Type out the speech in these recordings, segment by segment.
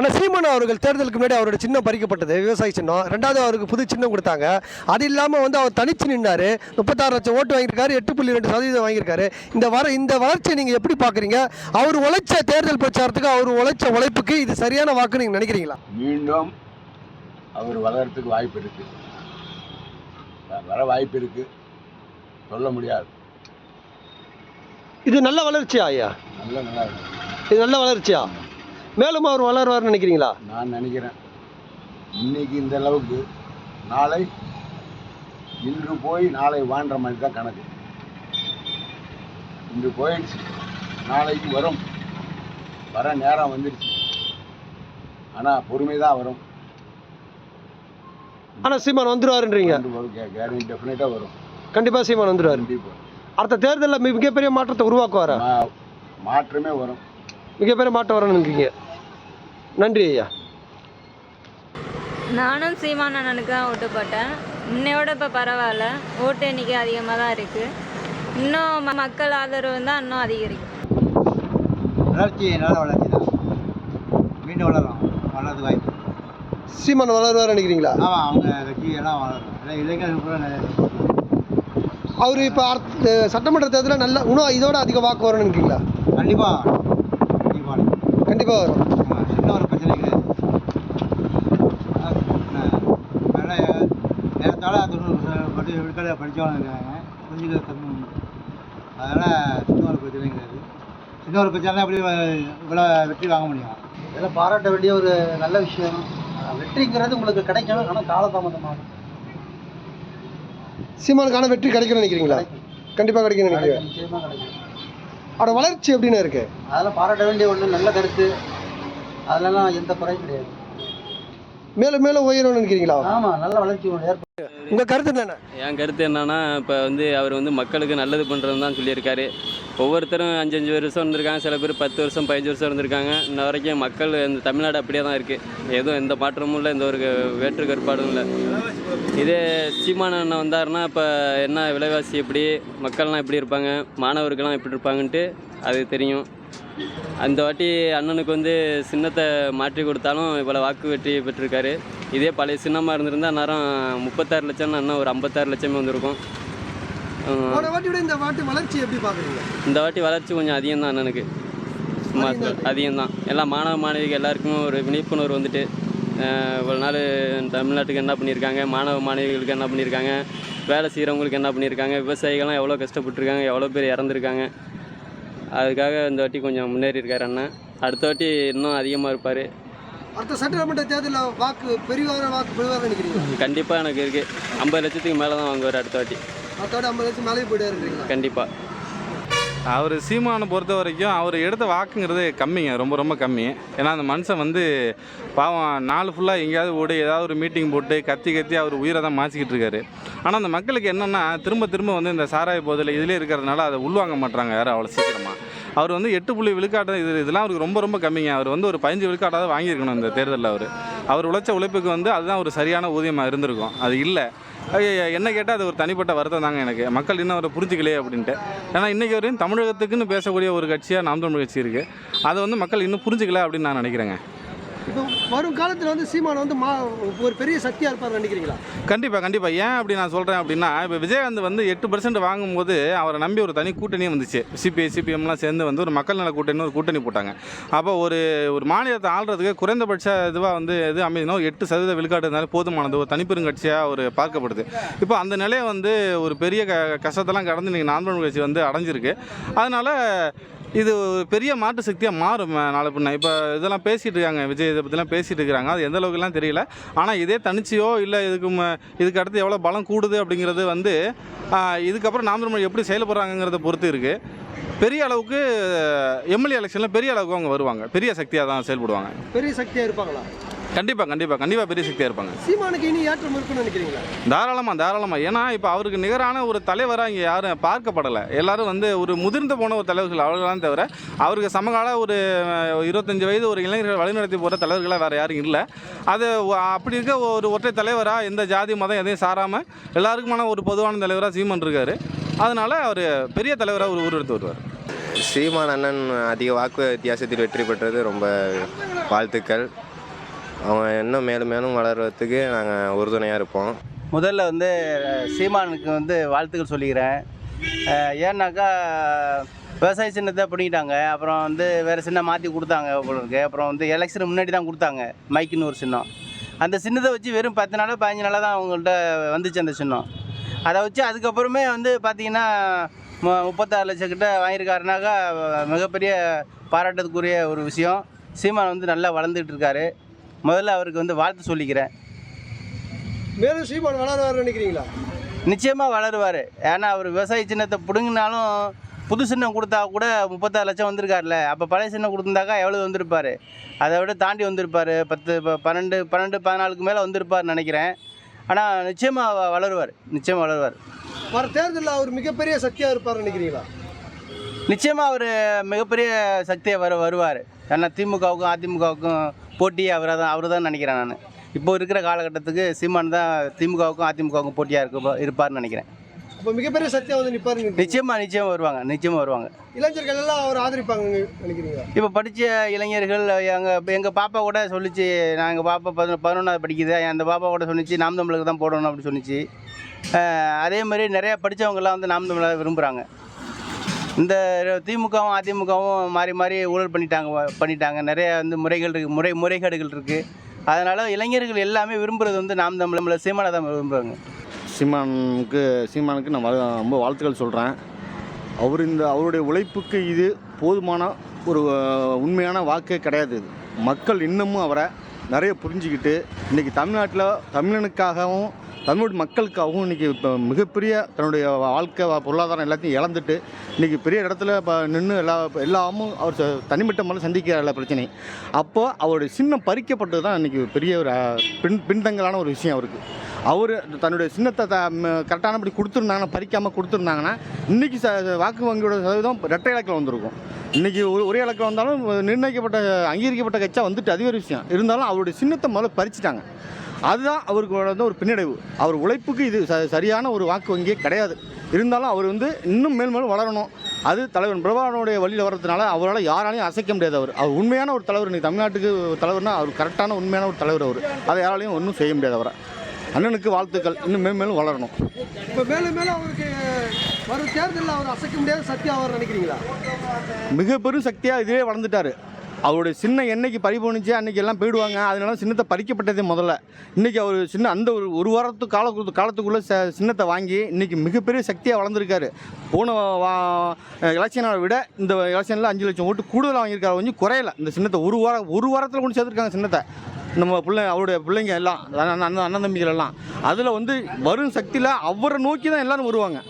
ஆனால் சீமான் அவர்கள் தேர்தலுக்கு முன்னாடி அவரோட சின்னம் பறிக்கப்பட்டது விவசாய சின்னம். ரெண்டாவது அவருக்கு புது சின்னம் கொடுத்தாங்க. அது இல்லாமல் வந்து அவர் தனிச்சு நின்னாரு. முப்பத்தாறு லட்சம் ஓட்டு வாங்கியிருக்காரு எட்டு புள்ளி ரெண்டு சதவீதம் வாங்கியிருக்காரு. இந்த வர இந்த வளர்ச்சியை நீங்கள் எப்படி பார்க்குறீங்க? அவர் உழைச்ச தேர்தல் பிரச்சாரத்துக்கு அவர் உழைச்ச உழைப்புக்கு இது சரியான வாக்குன்னு நீங்கள் நினைக்கிறீங்களா? மீண்டும் அவர் வளர்றதுக்கு வாய்ப்பு இருக்கு. வர வாய்ப்பு இருக்கு. சொல்ல முடியாது. இது நல்ல வளர்ச்சியா ஐயா? நல்ல நல்லா இருக்கு. இது நல்ல வளர்ச்சியா? மேலும் அவர் வளருவார்னு நினைக்கிறீங்களா? நான் நினைக்கிறேன். இன்னைக்கு இந்த அளவுக்கு நாளை இன்று போய் நாளை வான்ற மாதிரி தான் கணக்கு. இன்று போயிடுச்சு. நாளைக்கு வரும். வர நேரம் வந்துடுச்சு. ஆனால் பொறுமை தான் வரும். ஆனால் சீமான் வந்துருவாருன்றீங்க. கேரண்டி டெஃபினட்டாக வரும். கண்டிப்பாக சீமான் வந்துருவாரு. கண்டிப்பாக அடுத்த தேர்தலில் மிகப்பெரிய மாற்றத்தை உருவாக்குவாரா? மாற்றமே வரும். மிகப்பெரிய மாற்றம் வரணும்னு நினைக்கிறீங்க. நன்றி ஐயா. நானும் சீமான் அண்ணனுக்கு தான் ஓட்டு போட்டேன். முன்னையோட இப்போ பரவாயில்ல. ஓட்டு எண்ணிக்கை அதிகமாக தான் இருக்குது இன்னும் மக்கள் ஆதரவு தான் இன்னும் அதிகரிக்கும். வளர்ச்சி நல்ல வளர்ச்சி தான். மீண்டும் வளரும் வளர்றது வாய்ப்பு சீமான் வளருவார் நினைக்கிறீங்களா? ஆமாம் அவங்க கட்சி எல்லாம் வளரும் எல்லாம் இளைஞர்கள் கூட. அவர் இப்போ சட்டமன்ற தேர்தலில் நல்ல இன்னும் இதோட அதிக வாக்கு வரும்னு நினைக்கிறீங்களா? கண்டிப்பா கண்டிப்பா கண்டிப்பாக வரும். ஆமா, சின்ன ஒரு பிரச்சனை கிடையாது நல்லா நேரத்தால் தொண்ணூறு படி விழுக்காடு படித்தவங்க இருக்காங்க. கொஞ்சம் கம்மி அதனால் சின்ன ஒரு பிரச்சனை கிடையாது. சின்ன ஒரு பிரச்சனை எப்படி இவ்வளோ வெற்றி வாங்க முடியும்? இதெல்லாம் பாராட்ட வேண்டிய ஒரு நல்ல விஷயம். வெற்றிங்கிறது உங்களுக்கு கிடைக்கணும். ஆனால் காலதாமதமாகும். சீமானுக்கான வெற்றி கிடைக்கும்னு நினைக்கிறீங்களா? கண்டிப்பாக கிடைக்கும்னு நினைக்கிறேன் நிச்சயமாக கிடைக்கும். அவரோட வளர்ச்சி எப்படின்னு இருக்கு? அதெல்லாம் பாராட்ட வேண்டிய ஒன்று நல்ல கருத்து. அதிலெல்லாம் எந்த குறையும் கிடையாது. மேலும் மேலும் உயரும்னு நினைக்கிறீங்களா? ஆமாம் நல்ல வளர்ச்சி ஏற்படும் உங்கள் கருத்து என்னென்ன? என் கருத்து என்னன்னா இப்போ வந்து அவர் வந்து மக்களுக்கு நல்லது பண்ணுறதுன்னு தான் சொல்லியிருக்காரு. ஒவ்வொருத்தரும் அஞ்சு அஞ்சு வருஷம் இருந்திருக்காங்க சில பேர் பத்து வருஷம் பதினஞ்சு வருஷம் இருந்திருக்காங்க. இன்ன வரைக்கும் மக்கள் இந்த தமிழ்நாடு அப்படியே தான் இருக்குது எதுவும் எந்த மாற்றமும் இல்லை எந்த ஒரு வேற்று கற்பாடும் இல்லை. இதே சீமான அண்ணன் வந்தாருன்னா இப்போ என்ன விலைவாசி எப்படி மக்கள்லாம் எப்படி இருப்பாங்க மாணவர்கள்லாம் எப்படி இருப்பாங்கன்ட்டு அது தெரியும். அந்த வாட்டி அண்ணனுக்கு வந்து சின்னத்தை மாற்றி கொடுத்தாலும் இவ்வளோ வாக்கு வெற்றி பெற்றிருக்காரு. இதே பழைய சின்னமாக இருந்திருந்தா நேரம் முப்பத்தாறு லட்சம் அண்ணன் ஒரு ஐம்பத்தாறு லட்சமே வந்திருக்கும். இந்த வாட்டி வளர்ச்சி எப்படி பார்க்குறீங்க இந்த வாட்டி வளர்ச்சி கொஞ்சம் அதிகம் தான் அண்ணனுக்கு. அதிகம் தான். எல்லா மாணவ மாணவிகள் எல்லாருக்கும் ஒரு விழிப்புணர்வு வந்துட்டு இவ்வளோ நாள் தமிழ்நாட்டுக்கு என்ன பண்ணியிருக்காங்க மாணவ மாணவிகளுக்கு என்ன பண்ணியிருக்காங்க வேலை செய்கிறவங்களுக்கு என்ன பண்ணியிருக்காங்க விவசாயிகள்லாம் எவ்வளோ கஷ்டப்பட்டுருக்காங்க எவ்வளோ பேர் இறந்துருக்காங்க. அதுக்காக இந்த வாட்டி கொஞ்சம் முன்னேறி இருக்கார் அண்ணன் அடுத்த வாட்டி இன்னும் அதிகமாக இருப்பார். அடுத்த சட்டமன்ற தேர்தலில் வாக்கு பெரியவார வாக்கு பெறுவார் நினைக்கிறீங்க கண்டிப்பாக எனக்கு இருக்குது ஐம்பது லட்சத்துக்கு மேலே தான் வாங்குவார் அடுத்த வாட்டி. அதோட ஐம்பது லட்சம் மேலே போயிடுவாருன்றீங்களா? கண்டிப்பாக அவர் சீமானை பொறுத்த வரைக்கும் அவர் எடுத்த வாக்குங்கிறது கம்மிங்க ரொம்ப ரொம்ப கம்மி. ஏன்னா அந்த மனுஷன் வந்து பாவம் நாள் ஃபுல்லாக எங்கேயாவது ஓடி ஏதாவது ஒரு மீட்டிங் போட்டு கத்தி கத்தி அவர் உயிரை தான் மாச்சிக்கிட்டு இருக்காரு. ஆனால் அந்த மக்களுக்கு என்னென்னா திரும்ப திரும்ப வந்து இந்த சாராய போதில் இதிலே இருக்கிறதுனால அதை உள்வாங்க மாட்டுறாங்க யாரும் அவ்வளோ சீக்கிரமாக அவர் வந்து எட்டு புள்ளி விழுக்காட்டம் இது இதெல்லாம் அவருக்கு ரொம்ப ரொம்ப கம்மிங்க. அவர் வந்து ஒரு பதினஞ்சு விழுக்காட்டாவது வாங்கியிருக்கணும் இந்த தேர்தலில் அவர். அவர் உழைச்ச உழைப்புக்கு வந்து அதுதான் ஒரு சரியான ஊதியமாக இருந்திருக்கும். அது இல்லை. என்ன கேட்டால் அது ஒரு தனிப்பட்ட வருத்தம் தாங்க எனக்கு. மக்கள் இன்னும் அவரை புரிஞ்சிக்கலையே அப்படின்ட்டு. ஏன்னா இன்றைக்கி வரையும் தமிழகத்துக்குன்னு பேசக்கூடிய ஒரு கட்சியாக நாம் தமிழ் கட்சி இருக்குது அதை வந்து மக்கள் இன்னும் புரிஞ்சிக்கல அப்படின்னு நான் நினைக்கிறேங்க. இப்போ வரும் காலத்தில் வந்து சீமான் வந்து மா ஒரு பெரிய சக்தியாக இருப்பார் நினைக்கிறீங்களா? கண்டிப்பாக கண்டிப்பாக ஏன் அப்படி நான் சொல்கிறேன் அப்படின்னா இப்போ விஜயகாந்த் வந்து எட்டு பர்சன்ட் வாங்கும்போது அவரை நம்பி ஒரு தனி கூட்டணி வந்துச்சு. சிபிஐ சிபிஎம்லாம் சேர்ந்து வந்து ஒரு மக்கள் நல கூட்டணி ஒரு கூட்டணி போட்டாங்க. அப்போ ஒரு ஒரு மாநிலத்தை ஆள்றதுக்கு குறைந்தபட்ச இதுவாக வந்து எது அமைதினா எட்டு சதவீத விழுக்காடு இருந்தாலும் போதுமானது. ஒரு தனிப்பெருங்கட்சியாக ஒரு பார்க்கப்படுது. இப்போ அந்த நிலையை வந்து ஒரு பெரிய க கஷ்டத்தெல்லாம் கடந்து இன்றைக்கி நான்மன் கட்சி வந்து அடைஞ்சிருக்கு. அதனால் இது ஒரு பெரிய மாற்று சக்தியாக மாறும் நாளை பின்ன. இப்போ இதெல்லாம் பேசிகிட்டு இருக்காங்க விஜய் இதை பற்றிலாம் பேசிகிட்டு இருக்கிறாங்க. அது எந்த அளவுக்குலாம் தெரியல. ஆனால் இதே தனிச்சியோ இல்லை இதுக்கு இதுக்கு அடுத்து எவ்வளோ பலம் கூடுது அப்படிங்கிறது வந்து இதுக்கப்புறம் நாம் தமிழ் எப்படி செயல்படுறாங்கங்கிறத பொறுத்து இருக்குது பெரிய அளவுக்கு எம்எல்ஏ எலெக்ஷனில் பெரிய அளவுக்கு அவங்க வருவாங்க. பெரிய சக்தியாக தான் செயல்படுவாங்க. பெரிய சக்தியாக இருப்பாங்களா? கண்டிப்பாக கண்டிப்பாக கண்டிப்பாக பெரிய சக்தியாக இருப்பாங்க. சீமானுக்கு இனி ஏற்றம் இருக்குன்னு நினைக்கிறீங்களா? தாராளமாக தாராளமாக ஏன்னா இப்போ அவருக்கு நிகரான ஒரு தலைவராக இங்கே யாரும் பார்க்கப்படலை. எல்லாரும் வந்து ஒரு முதிர்ந்து போன ஒரு தலைவர்கள் அவர்களாம் தவிர அவருக்கு சமகால ஒரு இருபத்தஞ்சு வயது ஒரு இளைஞர்கள் வழிநடத்தி போகிற தலைவர்களாக வேறு யாரும் இல்லை. அது அப்படி இருக்க ஒரு ஒற்றை தலைவராக எந்த ஜாதி மதம் எதையும் சாராமல் எல்லாருக்குமான ஒரு பொதுவான தலைவராக சீமன் இருக்கார். அதனால அவர் பெரிய தலைவராக ஒரு உருவெடுத்து வருவார். சீமான் அண்ணன் அதிக வாக்கு வித்தியாசத்தில் வெற்றி பெற்றது ரொம்ப வாழ்த்துக்கள். அவங்க இன்னும் மேலும் மேலும் வளர்கிறதுக்கு நாங்கள் உறுதுணையாக இருப்போம். முதல்ல வந்து சீமானுக்கு வந்து வாழ்த்துக்கள் சொல்லிக்கிறேன். ஏன்னாக்கா விவசாய சின்னத்தை பண்ணிக்கிட்டாங்க அப்புறம் வந்து வேறு சின்ன மாற்றி கொடுத்தாங்க உங்களுக்கு அப்புறம் வந்து எலெக்ஷன் முன்னாடி தான் கொடுத்தாங்க. மைக்குன்னு ஒரு சின்னம். அந்த சின்னத்தை வச்சு வெறும் பத்து நாளோ பதினஞ்சு நாளாக தான் அவங்கள்ட்ட வந்துச்சு அந்த சின்னம். அதை வச்சு அதுக்கப்புறமே வந்து பார்த்திங்கன்னா முப்பத்தாறு லட்சம் கிட்ட வாங்கியிருக்காருனாக்கா மிகப்பெரிய பாராட்டத்துக்குரிய ஒரு விஷயம். சீமான் வந்து நல்லா வளர்ந்துட்டு இருக்காரு. முதல்ல அவருக்கு வந்து வாழ்த்து சொல்லிக்கிறேன். மேலும் சீமான் வளருவார்னு நினைக்கிறீங்களா? நிச்சயமாக வளருவார். ஏன்னா அவர் விவசாய சின்னத்தை பிடுங்கினாலும் புது சின்னம் கொடுத்தா கூட முப்பத்தாறு லட்சம் வந்திருக்காருல்ல. அப்போ பழைய சின்னம் கொடுத்துருந்தாக்கா எவ்வளோ வந்திருப்பார்? அதை விட தாண்டி வந்திருப்பார். பத்து பன்னெண்டு பன்னெண்டு பதினாலுக்கு மேலே வந்திருப்பார்னு நினைக்கிறேன். ஆனால் நிச்சயமாக வளருவார். நிச்சயமாக வளருவார். வர தேர்தலில் அவர் மிகப்பெரிய சக்தியாக இருப்பார்னு நினைக்கிறீங்களா? நிச்சயமாக அவர் மிகப்பெரிய சக்தியை வர வருவார். ஏன்னா திமுகவுக்கும் அதிமுகவுக்கும் போட்டி அவரை தான் அவர் தான் நினைக்கிறேன் நான். இப்போ இருக்கிற காலகட்டத்துக்கு சீமான் தான் திமுகவுக்கும் அதிமுகவுக்கும் போட்டியாக இருக்க இருப்பார்னு நினைக்கிறேன். அப்போ மிகப்பெரிய சக்தியாக வந்து நிற்பாருன்னு நிச்சயமாக நிச்சயமாக வருவாங்க நிச்சயமாக வருவாங்க. இளைஞர்கள் எல்லாம் அவர் ஆதரிப்பாங்க நினைக்கிறீங்களா? இப்போ படித்த இளைஞர்கள் எங்கள் எங்கள் பாப்பா கூட சொல்லிச்சு நான் எங்கள் பாப்பா பதினொ பதினொன்றாவது படிக்குது அந்த பாப்பா கூட சொன்னிச்சு நாம் தமிழுக்கு தான் போடணும் அப்படி சொன்னிச்சு அஹ் அதே மாதிரி நிறையா படித்தவங்கெல்லாம் வந்து நாம் தமிழை விரும்புகிறாங்க இந்த திமுகவும் அதிமுகவும் மாறி மாறி ஊழல் பண்ணிட்டாங்க பண்ணிட்டாங்க. நிறைய வந்து முறைகள் இருக்குது முறை முறைகேடுகள் இருக்குது அதனால் இளைஞர்கள் எல்லாமே விரும்புகிறது வந்து நாம் தமிழை சீமானை தான் விரும்புகிறாங்க சீமானுக்கு சீமானுக்கு நான் ரொம்ப வாழ்த்துக்கள் சொல்கிறேன் அவர் இந்த அவருடைய உழைப்புக்கு இது போதுமான ஒரு உண்மையான வாக்கே கிடையாது இது. மக்கள் இன்னமும் அவரை நிறைய புரிஞ்சுக்கிட்டு இன்றைக்கி தமிழ்நாட்டில் தமிழனுக்காகவும் தமிழ் மக்களுக்காகவும் இன்றைக்கி இப்போ மிகப்பெரிய தன்னுடைய வாழ்க்கை பொருளாதாரம் எல்லாத்தையும் இழந்துட்டு இன்றைக்கி பெரிய இடத்துல இப்போ நின்று எல்லா எல்லாமும் அவர் தனிமட்ட தனிப்பட்ட சந்திக்கிற பிரச்சனை. அப்போது அவருடைய சின்னம் பறிக்கப்பட்டது தான் இன்றைக்கி பெரிய ஒரு பின் பின்தங்கலான ஒரு விஷயம் அவருக்கு. அவர் தன்னுடைய சின்னத்தை த கரெக்டானபடி கொடுத்துருந்தாங்கன்னா பறிக்காமல் கொடுத்துருந்தாங்கன்னா இன்றைக்கி ச வாக்கு வங்கியோட சதவீதம் ரெட்டை இலக்கில் வந்திருக்கும். இன்றைக்கி ஒரு ஒரே இலக்கில் வந்தாலும் நிர்ணயிக்கப்பட்ட அங்கீகரிக்கப்பட்ட கட்சியாக வந்துட்டு அது ஒரு விஷயம். இருந்தாலும் அவருடைய சின்னத்தை முதல்ல பறிச்சிட்டாங்க. அதுதான் அவருக்கு வந்து ஒரு பின்னடைவு. அவர் உழைப்புக்கு இது சரியான ஒரு வாக்கு வங்கியே கிடையாது. இருந்தாலும் அவர் வந்து இன்னும் மேல் மேலும் வளரணும். அது தலைவர் பிரபாகரனுடைய வழியில் வர்றதுனால அவரால் யாராலையும் அசைக்க முடியாது அவர். அவர் உண்மையான ஒரு தலைவர் இன்னைக்கு தமிழ்நாட்டுக்கு தலைவர்னா அவர் கரெக்டான உண்மையான ஒரு தலைவர் அவர். அதை யாராலையும் ஒன்றும் செய்ய முடியாது அவரை. அண்ணனுக்கு வாழ்த்துக்கள். இன்னும் மேலும் மேலும் வளரணும். இப்போ மேலும் மேலும் அவருக்கு வரும் தேர்தலில் அவர் அசைக்க முடியாத சக்தியாக அவர் நினைக்கிறீங்களா? மிக பெரும் சக்தியாக இதுவே வளர்ந்துட்டார். அவருடைய சின்ன என்னைக்கு பறிபோணுச்சு அன்னைக்கு எல்லாம் போயிடுவாங்க. அதனால சின்னத்தை பறிக்கப்பட்டதே முதல்ல. இன்றைக்கி அவர் சின்ன அந்த ஒரு ஒரு வாரத்து கால காலத்துக்குள்ளே ச சின்னத்தை வாங்கி இன்றைக்கி மிகப்பெரிய சக்தியாக வளர்ந்துருக்காரு. போன வா எலெக்ஷனை விட இந்த எலெக்ஷனில் அஞ்சு லட்சம் ஓட்டு கூடுதலாக வாங்கியிருக்காரு கொஞ்சம் குறையல. இந்த சின்னத்தை ஒரு வாரம் ஒரு வாரத்தில் கொண்டு சேர்த்துருக்காங்க சின்னத்தை. நம்ம பிள்ளை அவருடைய பிள்ளைங்க எல்லாம் அண்ணன் அண்ணன் தம்பிகள் எல்லாம். அதில் வந்து வரும் சக்தியில் அவரை நோக்கி தான் எல்லோரும் வருவாங்க.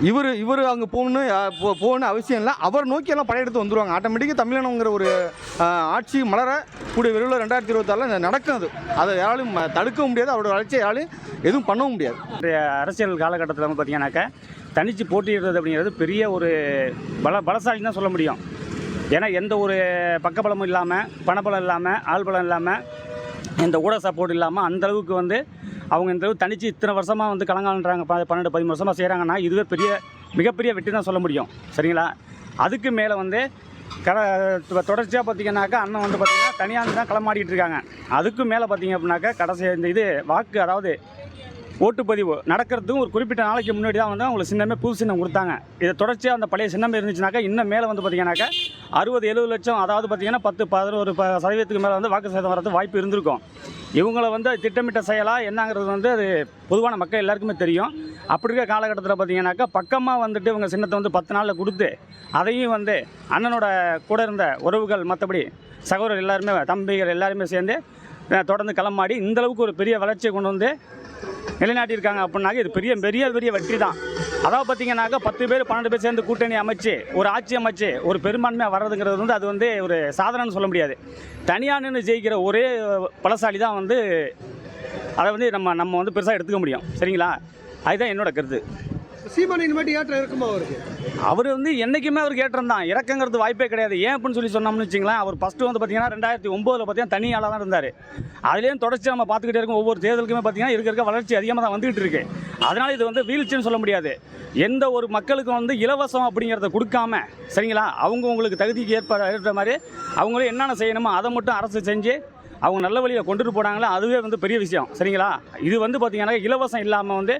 இவர் இவர் அங்கே போகணும் போகணும்னு போ- அவசியம் இல்லை. அவர் நோக்கி எல்லாம் படையெடுத்து வந்துடுவாங்க ஆட்டோமேட்டிக்காக தமிழனங்கிற ஒரு ஆட்சி மலர கூடிய விரைவில் ரெண்டாயிரத்தி இருபத்தாறில் நடக்கும் அது. அதை யாராலும் ம- தடுக்கவும் முடியாது. அவரோட வளர்ச்சியை யாராலும் எதுவும் பண்ணவும் முடியாது. இன்றைய அரசியல் காலகட்டத்தில் வந்து பார்த்தீங்கன்னாக்கா தனித்து போட்டியிடுறது அப்படிங்கிறது பெரிய ஒரு பல பலசாலி தான் சொல்ல முடியும். ஏன்னா எந்த ஒரு பக்கபலமும் இல்லாமல் பணபலம் இல்லாமல் ஆள்பலம் இல்லாமல் எந்த ஊட சப்போர்ட் இல்லாமல் அந்த அளவுக்கு வந்து அவங்க இந்த அளவு தனித்து இத்தனை வருஷமாக வந்து கலங்காலன்றாங்க. பன்னெண்டு பதிமூணு வருஷமாக செய்கிறாங்கன்னா இதுவே பெரிய மிகப்பெரிய வெற்றி தான் சொல்ல முடியும். சரிங்களா? அதுக்கு மேலே வந்து கட தொடர்ச்சியாக பார்த்தீங்கன்னாக்கா அண்ணன் வந்து பார்த்தீங்கன்னா தனியாக தான் களமாடிட்டு இருக்காங்க. அதுக்கு மேலே பார்த்தீங்க அப்படின்னாக்கா கடைசி இந்த இது வாக்கு அதாவது ஓட்டுப்பதிவு நடக்கிறதுக்கும் ஒரு குறிப்பிட்ட நாளைக்கு முன்னாடி தான் வந்து அவங்களுக்கு சின்னமே புது சின்னம் கொடுத்தாங்க. இதை தொடர்ச்சியாக அந்த பழைய சின்னம் இருந்துச்சுனாக்கா இன்னும் மேலே வந்து பார்த்தீங்கன்னாக்கா அறுபது எழுபது லட்சம் அதாவது பார்த்தீங்கன்னா பத்து பதினோரு ப சதவீதத்துக்கு மேலே வந்து வாக்கு சேதம் வரது வாய்ப்பு இருந்திருக்கும். இவங்களை வந்து திட்டமிட்ட செயலாக என்னங்கிறது வந்து அது பொதுவான மக்கள் எல்லாருக்குமே தெரியும். அப்படி இருக்க காலகட்டத்தில் பார்த்தீங்கன்னாக்கா பக்கமாக வந்துட்டு இவங்க சின்னத்தை வந்து பத்து நாளில் கொடுத்து அதையும் வந்து அண்ணனோட கூட இருந்த உறவுகள் மற்றபடி சகோதரர் எல்லாருமே தம்பிகள் எல்லாருமே சேர்ந்து தொடர்ந்து களமாடி இந்தளவுக்கு ஒரு பெரிய வளர்ச்சியை கொண்டு வந்து நிலைநாட்டியிருக்காங்க அப்படின்னாக்க இது பெரிய பெரிய பெரிய வெற்றி தான் அதாவது பார்த்தீங்கன்னாக்கா பத்து பேர் பன்னெண்டு பேர் சேர்ந்து கூட்டணி அமைச்சு ஒரு ஆட்சி அமைச்சு ஒரு பெரும்பான்மையாக வர்றதுங்கிறது வந்து அது வந்து ஒரு சாதனைன்னு சொல்ல முடியாது. தனியாக நின்று ஜெயிக்கிற ஒரே பலசாலி தான் வந்து அதை வந்து நம்ம நம்ம வந்து பெருசாக எடுத்துக்க முடியும். சரிங்களா? அதுதான் என்னோட கருத்து. சீமான் இனிமேட்டு ஏற்றம் இருக்குமா அவருக்கு? அவர் வந்து என்றைக்குமே அவருக்கு ஏற்றம் தான். இறக்கங்கிறது வாய்ப்பே கிடையாது. ஏன் அப்படின்னு சொல்லி சொன்னோம்னு வச்சிங்களேன் அவர் ஃபஸ்ட்டு வந்து பார்த்தீங்கன்னா ரெண்டாயிரத்தி ஒம்போதில் பார்த்தீங்கன்னா தனி ஆளாக தான் இருந்தார். அதுலேயும் தொடர்ச்சி நம்ம பார்த்துக்கிட்டே இருக்கோம். ஒவ்வொரு தேர்தலுக்குமே பார்த்தீங்கன்னா இருக்க இருக்க வளர்ச்சி அதிகமாக தான் வந்துகிட்டு இருக்கு. அதனால் இது வந்து வீழ்ச்சின்னு சொல்ல முடியாது. எந்த ஒரு மக்களுக்கும் வந்து இலவசம் அப்படிங்கிறத கொடுக்காம சரிங்களா? அவங்க உங்களுக்கு தகுதிக்கு ஏற்ப ஏற்ற மாதிரி அவங்களும் என்னென்ன செய்யணுமோ அதை மட்டும் அரசு செஞ்சு அவங்க நல்ல வழியில் கொண்டுட்டு போனாங்களோ அதுவே வந்து பெரிய விஷயம் சரிங்களா? இது வந்து பார்த்தீங்கன்னா இலவசம் இல்லாமல் வந்து